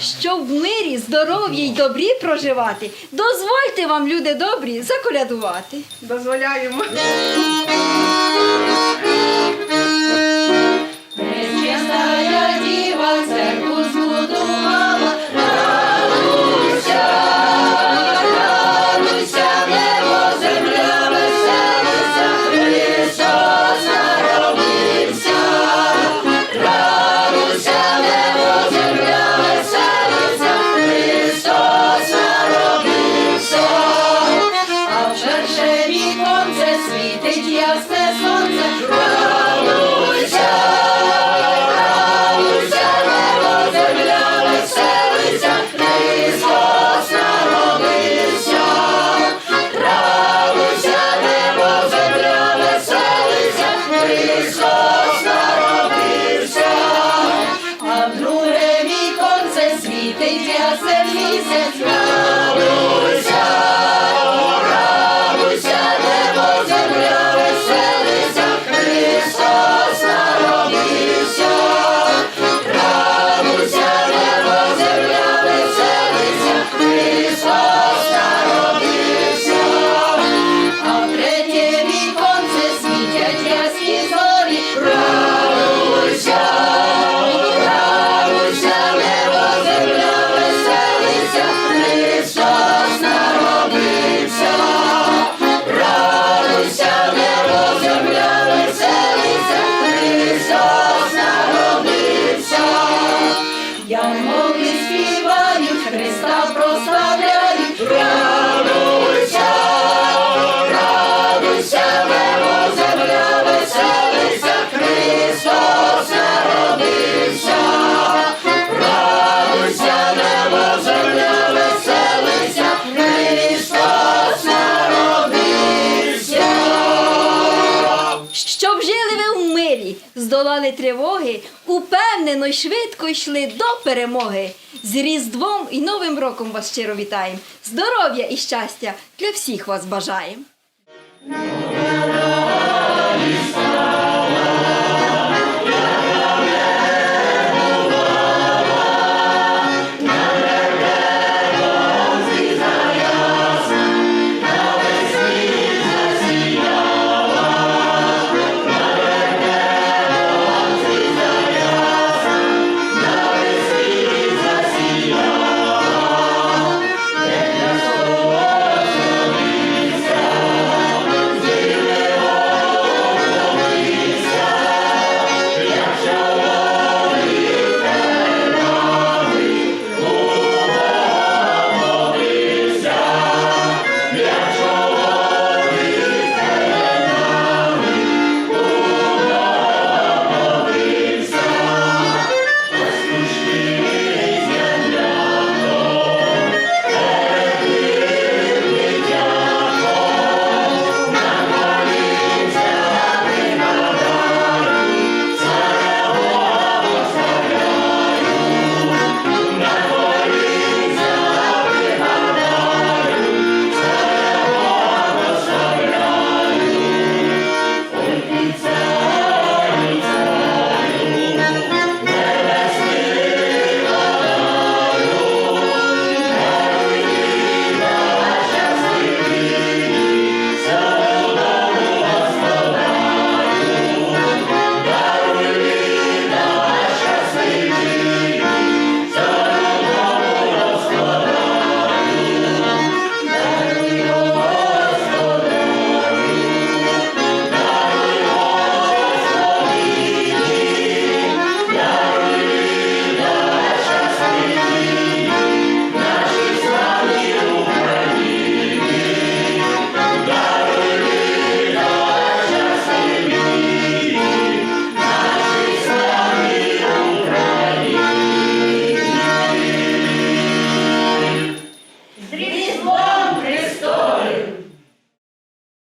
щоб в мирі, здоров'ї й добрі проживати, дозвольте вам, люди добрі, заколядувати. Дозволяємо. Ясен місяць. Янголи співають, Христа прославляють. Радуйся, радуйся, небо, жили в мирі, здолали тривоги, упевнено й швидко йшли до перемоги. З Різдвом і Новим роком вас щиро вітаємо! Здоров'я і щастя для всіх вас бажаємо!